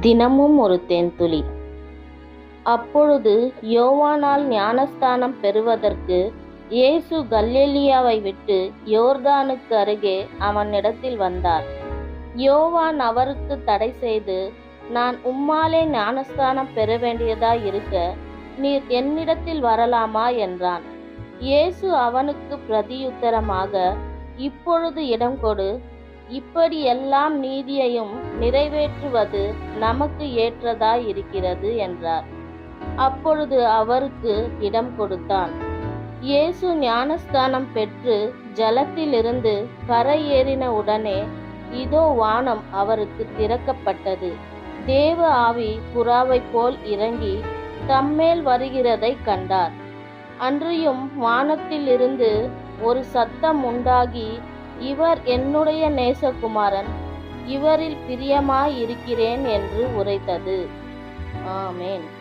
தினமும் ஒரு தேன்துளி. அப்பொழுது யோவானால் ஞானஸ்தானம் பெறுவதற்கு இயேசு கல்லேலியாவை விட்டு யோர்தானுக்கு அருகே அவனிடத்தில் வந்தார். யோவான் அவருக்கு தடை செய்து நான் உம்மாலே ஞானஸ்தானம் பெற வேண்டியதாய் இருக்க நீர் என்னிடத்தில் வரலாமா? என்றான். இயேசு அவனுக்கு பிரதியுத்தரமாக இப்பொழுது இடம் கொடு இப்படி எல்லாம் நீதியையும் நிறைவேற்றுவது நமக்கு ஏற்றதாய் இருக்கிறது என்றார். அப்பொழுது அவருக்கு இடம் கொடுத்தான். இயேசு ஞானஸ்தானம் பெற்று ஜலத்திலிருந்து கரை ஏறின உடனே இதோ வானம் அவருக்கு திறக்கப்பட்டது. தேவ ஆவி புறாவைப் போல் இறங்கி தம்மேல் வருகிறதை கண்டார். அன்றியும் வானத்திலிருந்து ஒரு சத்தம் உண்டாகி இவர் என்னுடைய நேசகுமாரன். இவரில் பிரியமாயிருக்கிறேன் என்று உரைத்தது. ஆமேன்.